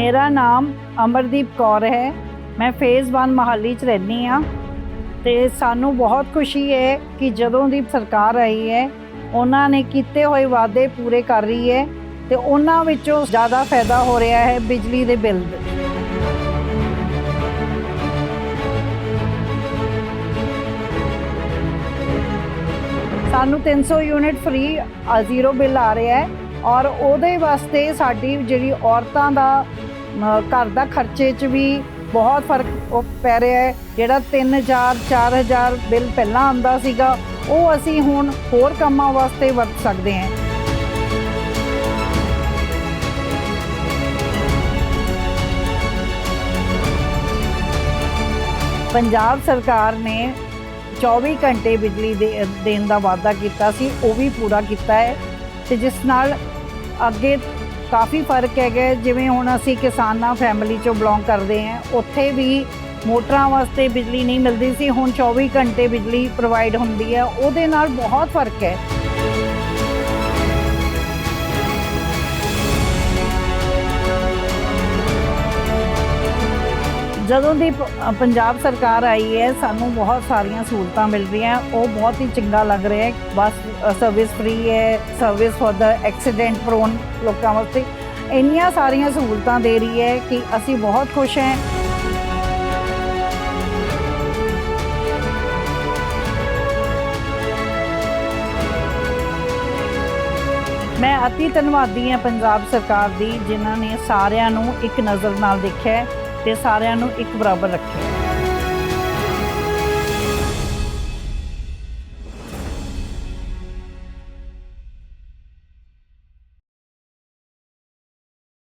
ਮੇਰਾ ਨਾਮ ਅਮਰਦੀਪ ਕੌਰ ਹੈ ਮੈਂ ਫੇਜ਼ 1 ਮਹਾਲੀ ਚ ਰਹਿੰਦੀ ਆ ਤੇ ਸਾਨੂੰ ਬਹੁਤ ਖੁਸ਼ੀ ਹੈ ਕਿ ਜਦੋਂ ਦੀ ਸਰਕਾਰ ਆਈ ਹੈ, ਉਹਨਾਂ ਨੇ ਕੀਤੇ ਹੋਏ ਵਾਅਦੇ ਪੂਰੇ ਕਰ ਰਹੀ ਹੈ ਤੇ ਉਹਨਾਂ ਵਿੱਚੋਂ ਜ਼ਿਆਦਾ ਫਾਇਦਾ ਹੋ ਰਿਹਾ ਹੈ ਬਿਜਲੀ ਦੇ ਬਿੱਲ ਦਾ। ਸਾਨੂੰ 300 ਯੂਨਿਟ ਫ੍ਰੀ ਜ਼ੀਰੋ ਬਿੱਲ ਆ ਰਿਹਾ ਹੈ ਔਰ ਉਹਦੇ ਵਾਸਤੇ ਸਾਡੀ ਜਿਹੜੀ ਔਰਤਾਂ ਦਾ ਘਰ ਦਾ ਖਰਚੇ 'ਚ ਵੀ ਬਹੁਤ ਫ਼ਰਕ ਪੈ ਰਿਹਾ ਹੈ। ਜਿਹੜਾ 3000 4000 ਬਿੱਲ ਪਹਿਲਾਂ ਆਉਂਦਾ ਸੀਗਾ, ਉਹ ਅਸੀਂ ਹੁਣ ਹੋਰ ਕੰਮਾਂ ਵਾਸਤੇ ਵਰਤ ਸਕਦੇ ਹਾਂ। ਪੰਜਾਬ ਸਰਕਾਰ ਨੇ 24 ਘੰਟੇ ਬਿਜਲੀ ਦੇ, ਦੇਣ ਦਾ ਵਾਅਦਾ ਕੀਤਾ ਸੀ, ਉਹ ਵੀ ਪੂਰਾ ਕੀਤਾ ਹੈ। ਤੇ ਜਿਸ ਨਾਲ ਅੱਗੇ ਕਾਫੀ ਫ਼ਰਕ ਹੈਗਾ ਜਿਵੇਂ ਹੁਣ ਅਸੀਂ ਕਿਸਾਨਾਂ ਫੈਮਿਲੀ ਚੋਂ ਬਿਲੋਂਗ ਕਰਦੇ ਹਾਂ, ਉੱਥੇ ਵੀ ਮੋਟਰਾਂ ਵਾਸਤੇ ਬਿਜਲੀ ਨਹੀਂ ਮਿਲਦੀ ਸੀ, ਹੁਣ 24 ਘੰਟੇ ਬਿਜਲੀ ਪ੍ਰੋਵਾਈਡ ਹੁੰਦੀ ਹੈ। ਉਹਦੇ ਨਾਲ ਬਹੁਤ ਫ਼ਰਕ ਹੈ। ਜਦੋਂ ਦੀ ਪ- ਪੰਜਾਬ ਸਰਕਾਰ ਆਈ ਹੈ, ਸਾਨੂੰ ਬਹੁਤ ਸਾਰੀਆਂ ਸਹੂਲਤਾਂ ਮਿਲ ਰਹੀਆਂ। ਉਹ ਬਹੁਤ ਹੀ ਚੰਗਾ ਲੱਗ ਰਿਹਾ ਹੈ। ਬੱਸ ਸਰਵਿਸ ਫ੍ਰੀ ਹੈ service for the accident prone ਲੋਕਾਂ ਵਾਸਤੇ। ਇੰਨੀਆਂ ਸਾਰੀਆਂ ਸਹੂਲਤਾਂ ਦੇ ਰਹੀ ਹੈ ਕਿ ਅਸੀਂ ਬਹੁਤ ਖੁਸ਼ ਹਾਂ। ਮੈਂ ਅਤੀ ਧੰਨਵਾਦੀ ਹਾਂ ਪੰਜਾਬ ਸਰਕਾਰ ਦੀ, ਜਿਨ੍ਹਾਂ ਨੇ ਸਾਰਿਆਂ ਨੂੰ ਇੱਕ ਨਜ਼ਰ ਨਾਲ ਦੇਖਿਆ ਹੈ। ਤੇ ਸਾਰਿਆਂ ਨੂੰ ਇੱਕ ਬਰਾਬਰ ਰੱਖੇ।